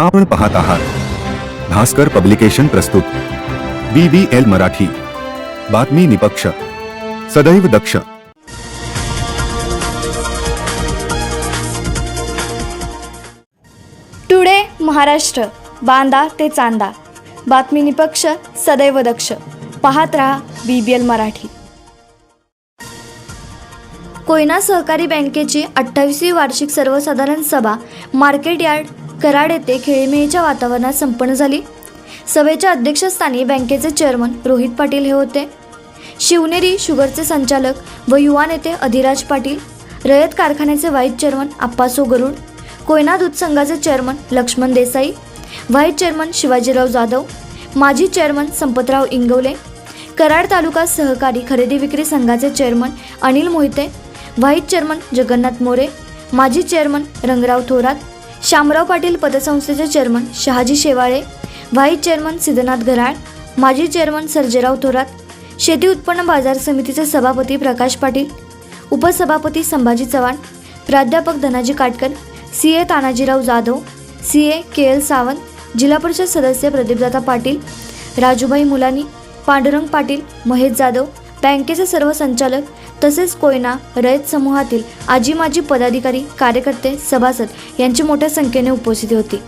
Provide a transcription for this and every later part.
आपण पाहत आहात. भास्कर पब्लिकेशन प्रस्तुत. B B L Marathi. बातमी निपक्ष. सदैव दक्ष. टुडे महाराष्ट्र. बांदा ते चांदा. बातमी निपक्ष सदैव दक्ष. पाहत रहा B B L Marathi. Koyna सहकारी बँकेची अठ्ठावीसवी वार्षिक सर्वसाधारण सभा मार्केट यार्ड कराड येथे खेळीमेळीच्या वातावरणात संपन्न झाली. सभेच्या अध्यक्षस्थानी बँकेचे चेअरमन रोहित पाटील हे होते. शिवनेरी शुगरचे संचालक व युवा नेते अधिराज पाटील रयत कारखान्याचे व्हाईस चेअरमन आप्पासो गरुड कोयना दूध संघाचे chairman Laxman Desai vice chairman Shivajirao Jadhav माजी चेअरमन संपतराव इंगवले कराड तालुका सहकारी खरेदी विक्री संघाचे chairman Anil Mohite vice chairman Jagannath More माजी chairman Rangrao Thorat Shamrao Patil पतसंस्थेचे chairman Shahaji Shewale vice chairman Siddhanath Gharal माजी चेअरमन सर्जेराव थोरात शेती उत्पन्न बाजार समितीचे सभापती प्रकाश पाटील उपसभापती संभाजी चव्हाण प्राध्यापक Dhanaji Katkar C A Tanajirao Jadhav C A K L Sawant जिल्हा परिषद सदस्य प्रदीपदाता पाटील राजूभाई मुलानी पांडुरंग पाटील महेश जाधव बँकेचे सर्व संचालक तसेच कोयना रयत समूहातील आजी माजी पदाधिकारी कार्यकर्ते सभासद यांची मोठ्या संख्येने उपस्थिती होती.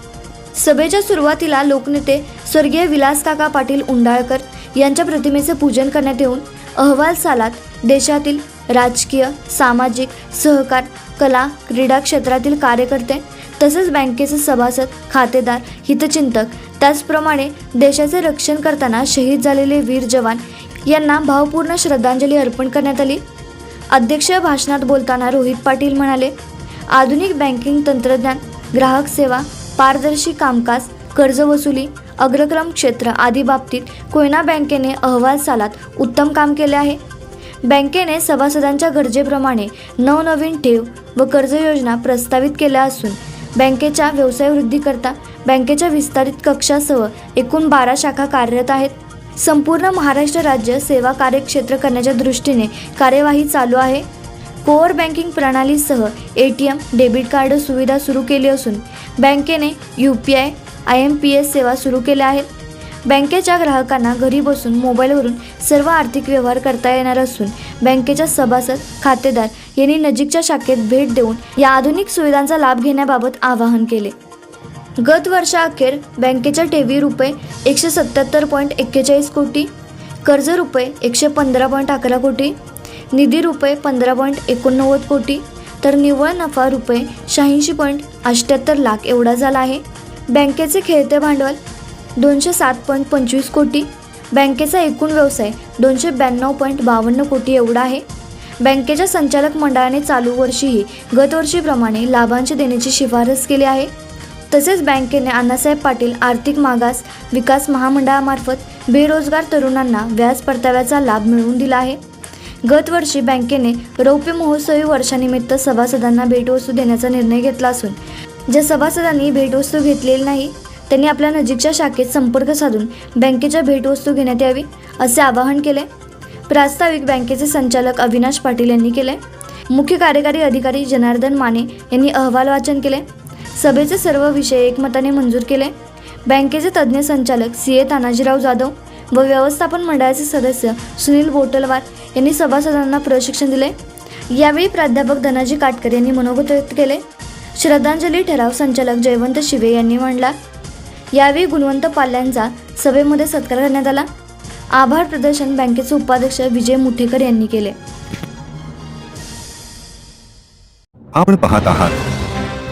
सभेच्या सुरुवातीला लोकनेते स्वर्गीय विलासकाका पाटील उंडाळकर यांच्या प्रतिमेचे पूजन करण्यात येऊन अहवाल सालात देशातील राजकीय सामाजिक सहकार कला क्रीडा क्षेत्रातील कार्यकर्ते तसेच बँकेचे सभासद खातेदार हितचिंतक त्याचप्रमाणे देशाचे रक्षण करताना शहीद झालेले वीर जवान यांना भावपूर्ण श्रद्धांजली अर्पण करण्यात आली. अध्यक्ष भाषणात बोलताना रोहित पाटील म्हणाले आधुनिक बँकिंग तंत्रज्ञान ग्राहक सेवा पारदर्शी कामकाज कर्ज वसुली अग्रक्रम क्षेत्र आदी बाबतीत कोयना बँकेने अहवाल सालात उत्तम काम केले आहे. बँकेने सभासदांच्या गरजेप्रमाणे नवनवीन ठेव व कर्ज योजना प्रस्तावित केल्या असून बँकेच्या व्यवसाय वृद्धीकरता बँकेच्या विस्तारित कक्षासह एकूण बारा शाखा कार्यरत आहेत. संपूर्ण महाराष्ट्र राज्य सेवा कार्यक्षेत्र करण्याच्या दृष्टीने कार्यवाही चालू आहे. कोअर बँकिंग प्रणालीसह A T M debit card सुविधा सुरू केली असून बँकेने U P I I M P S सेवा सुरू केल्या आहेत. बँकेच्या ग्राहकांना घरी बसून मोबाईलवरून सर्व आर्थिक व्यवहार करता येणार असून बँकेच्या सभासद खातेदार यांनी नजीकच्या शाखेत भेट देऊन या आधुनिक सुविधांचा लाभ घेण्याबाबत आवाहन केले. गत वर्षाअखेर बँकेच्या ठेवी रुपये एकशे सत्याहत्तर पॉईंट एक्केचाळीस कोटी कर्ज रुपये एकशे पंधरा पॉईंट अकरा कोटी निधी रुपये पंधरा पॉईंट एकोणनव्वद कोटी तर निव्वळ नफा रुपये शहाऐंशी पॉईंट अठ्ठ्याहत्तर लाख एवढा झाला आहे. बँकेचे खेळते भांडवल दोनशे सात पॉईंट पंचवीस कोटी बँकेचा एकूण व्यवसाय दोनशे ब्याण्णव पॉईंट बावन्न कोटी एवढा आहे. बँकेच्या संचालक मंडळाने चालू वर्षीही गतवर्षीप्रमाणे लाभांश देण्याची शिफारस केली आहे. तसेच बँकेने अण्णासाहेब पाटील आर्थिक मागास विकास महामंडळामार्फत बेरोजगार तरुणांना व्याज परताव्याचा लाभ मिळवून दिला आहे. गतवर्षी बँकेने रौप्य महोत्सवी वर्षानिमित्त सभासदांना भेटवस्तू देण्याचा निर्णय घेतला असून ज्या सभासदांनी भेटवस्तू घेतलेली नाही त्यांनी आपल्या नजीकच्या शाखेत संपर्क साधून बँकेच्या भेटवस्तू घेण्यात यावी असे आवाहन केले. प्रास्ताविक बँकेचे संचालक अविनाश पाटील यांनी केले. मुख्य कार्यकारी अधिकारी जनार्दन माने यांनी अहवाल वाचन केले. सभेचे सर्व विषय एकमताने मंजूर केले. बँकेचे तज्ज्ञ संचालक सी ए तानाजीराव जाधव व व्यवस्थापन मंडळाचे सदस्य सुनील बोटलवार यांनी सभासदांना प्रशिक्षण दिले. यावेळी प्राध्यापक धनाजी काटकर यांनी मनोगत व्यक्त केले. श्रद्धांजली ठराव संचालक जयवंत शिवे यांनी मांडला. यावेळी गुणवंत पाल्यांचा सभेमध्ये सत्कार करण्यात आला. आभार प्रदर्शन बँकेचे उपाध्यक्ष विजय मुठेकर यांनी केले. आपण पाहत आहात